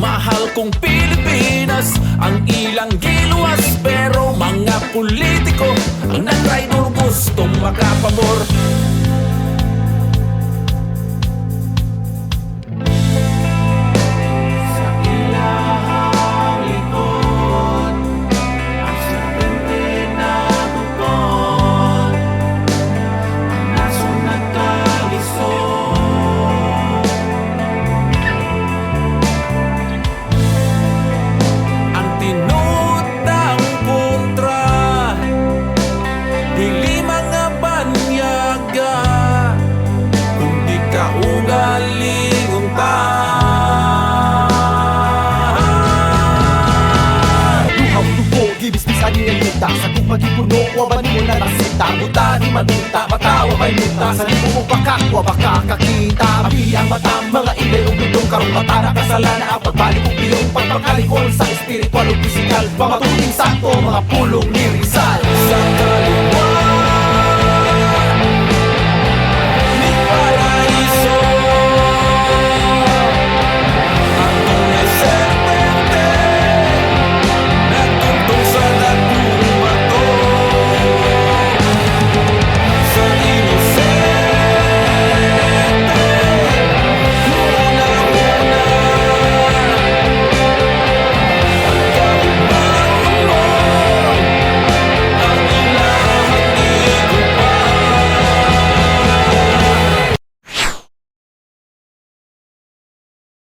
Mahal kong Pilipinas Ang ilang giluwas Pero mga politiko Ang natraidor gustong makapabor gibis-bisan ni Nita Sa kung pagkipuno, waban mo na nasita. Buta ni manuta, matawa may muta. Sa libo mo pakakwa, baka kakita. Abiyang mata, mga ilay o bitong karong mata Nakasalanan ang pagbalik kong iyong pagpakalikol Sa espiritual o pisikal. Pamatuling sakto, mga pulong kaliwa